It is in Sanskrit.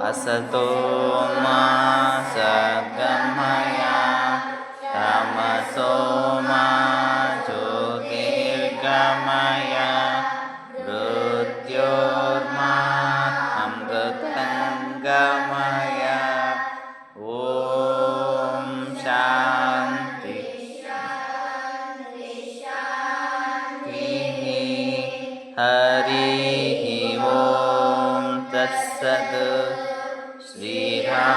असतो मा सद्गमय। तमसो मा ज्योतिर्गमय। मृत्योर्मा अमृतङ्गमय। ॐ शान्ति। हरिः तत्सत् श्रीरा